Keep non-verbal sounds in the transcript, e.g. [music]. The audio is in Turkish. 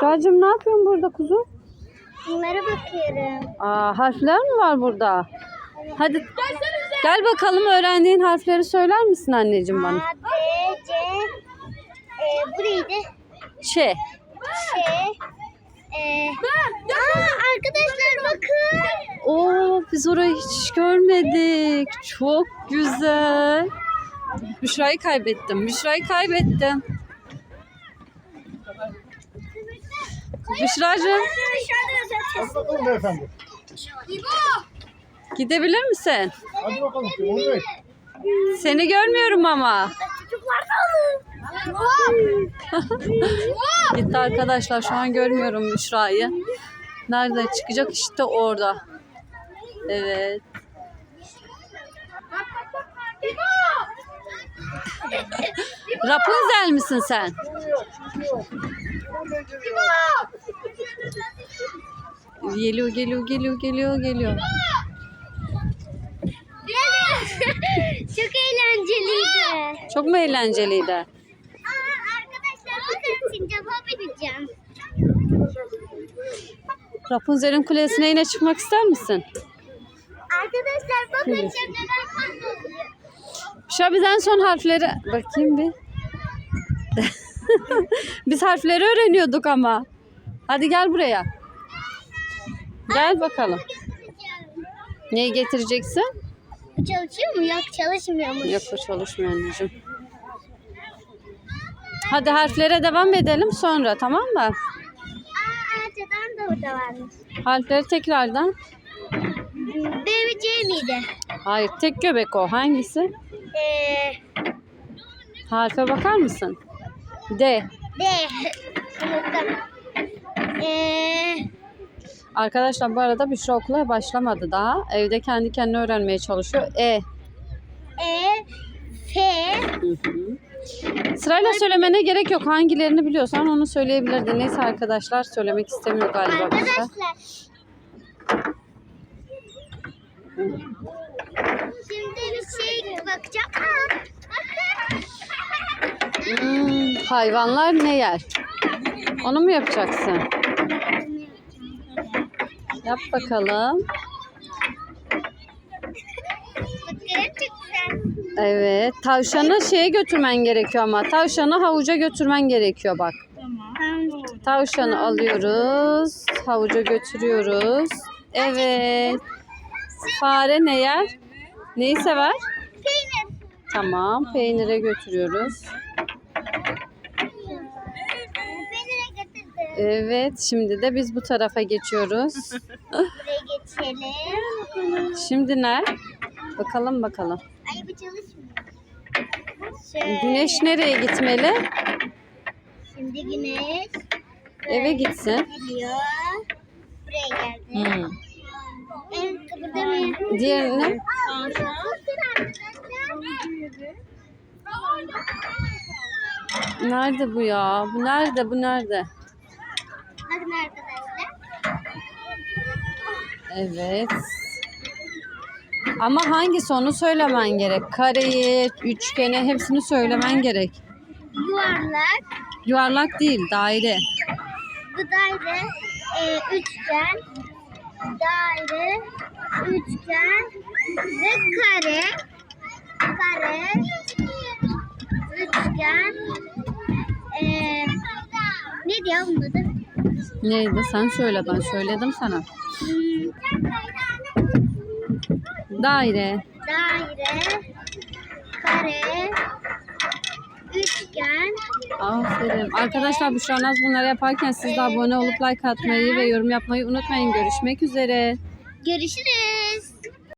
Büşra'cığım ne yapıyorsun burada kuzum? Bunlara bakıyorum. Aa, harfler mi var burada? Hadi gel bakalım öğrendiğin harfleri söyler misin anneciğim bana? A, B, C, e, bu neydi? Ç. Şey, e, aa, arkadaşlar bakın. Oo biz orayı hiç görmedik. Çok güzel. Büşra'yı kaybettim. Büşra'yı kaybettim. Büşra'cığım Hadi bakalım beyefendi. gidebilir misin? Hadi bakalım. Onur Bey. Seni görmüyorum ama. [laughs] Gitti arkadaşlar şu an görmüyorum Büşra'yı. Nerede çıkacak işte orada. Evet. [laughs] Rapunzel misin sen? Geliyor geliyor geliyor geliyor geliyor. Çok eğlenceliydi. Çok mu eğlenceliydi? Aa, arkadaşlar bakın sincaba bineceğim. Rapunzel'in kulesine yine çıkmak ister misin? Arkadaşlar bakın Şöyle. şimdi kandırıyor. Şu biz en son harfleri bakayım bir. [laughs] Biz harfleri öğreniyorduk ama. Hadi gel buraya. Gel bakalım. Neyi getireceksin? Bu çalışıyor mu? Yok çalışmıyormuş. Yok bu çalışmıyor anneciğim. Hadi harflere devam edelim sonra tamam mı? Aa ağaçtan da burada varmış. Harfleri tekrardan. B C miydi? Hayır tek göbek o. Hangisi? Ee, Harfe bakar mısın? D. D. Unuttum. Ee, Arkadaşlar bu arada Büşra okula başlamadı daha. Evde kendi kendine öğrenmeye çalışıyor. E. E, F, Hı hı. Sırayla söylemene gerek yok. Hangilerini biliyorsan onu söyleyebilirdin. Neyse arkadaşlar söylemek istemiyor galiba. Arkadaşlar. Şimdi bir şey bakacağım. Hmm, hayvanlar ne yer? Onu mu yapacaksın? Yap bakalım. Evet. Tavşanı şeye götürmen gerekiyor ama. Tavşanı havuca götürmen gerekiyor bak. Tamam. Tavşanı alıyoruz. Havuca götürüyoruz. Evet. Fare ne yer? Neyi sever? Peynir. Tamam. Peynire götürüyoruz. Peynire getirdim. Evet. Şimdi de biz bu tarafa geçiyoruz. Buraya geçelim. Şimdi ne? Bakalım bakalım. Ay bu çalışmıyor. Şöyle. Güneş nereye gitmeli? Şimdi güneş. Eve gitsin. Geliyor. Buraya geldi. Hmm. Diğerini nerede bu ya? Bu nerede? Bu nerede? Bakın arkadaşlar. Evet. Ama hangisi onu söylemen gerek. Kareyi, üçgeni hepsini söylemen gerek. Yuvarlak. Yuvarlak değil, daire. Bu daire. E, üçgen. Daire. Üçgen. Ve kare. Kare. Üçgen. E, ne diyor bunun adı? Neydi? Sen söyle ben söyledim sana. Daire. daire. Kare. Üçgen. Aferin. Arkadaşlar Büşra Naz bunları yaparken siz de abone olup like atmayı ve yorum yapmayı unutmayın. Görüşmek üzere. Görüşürüz.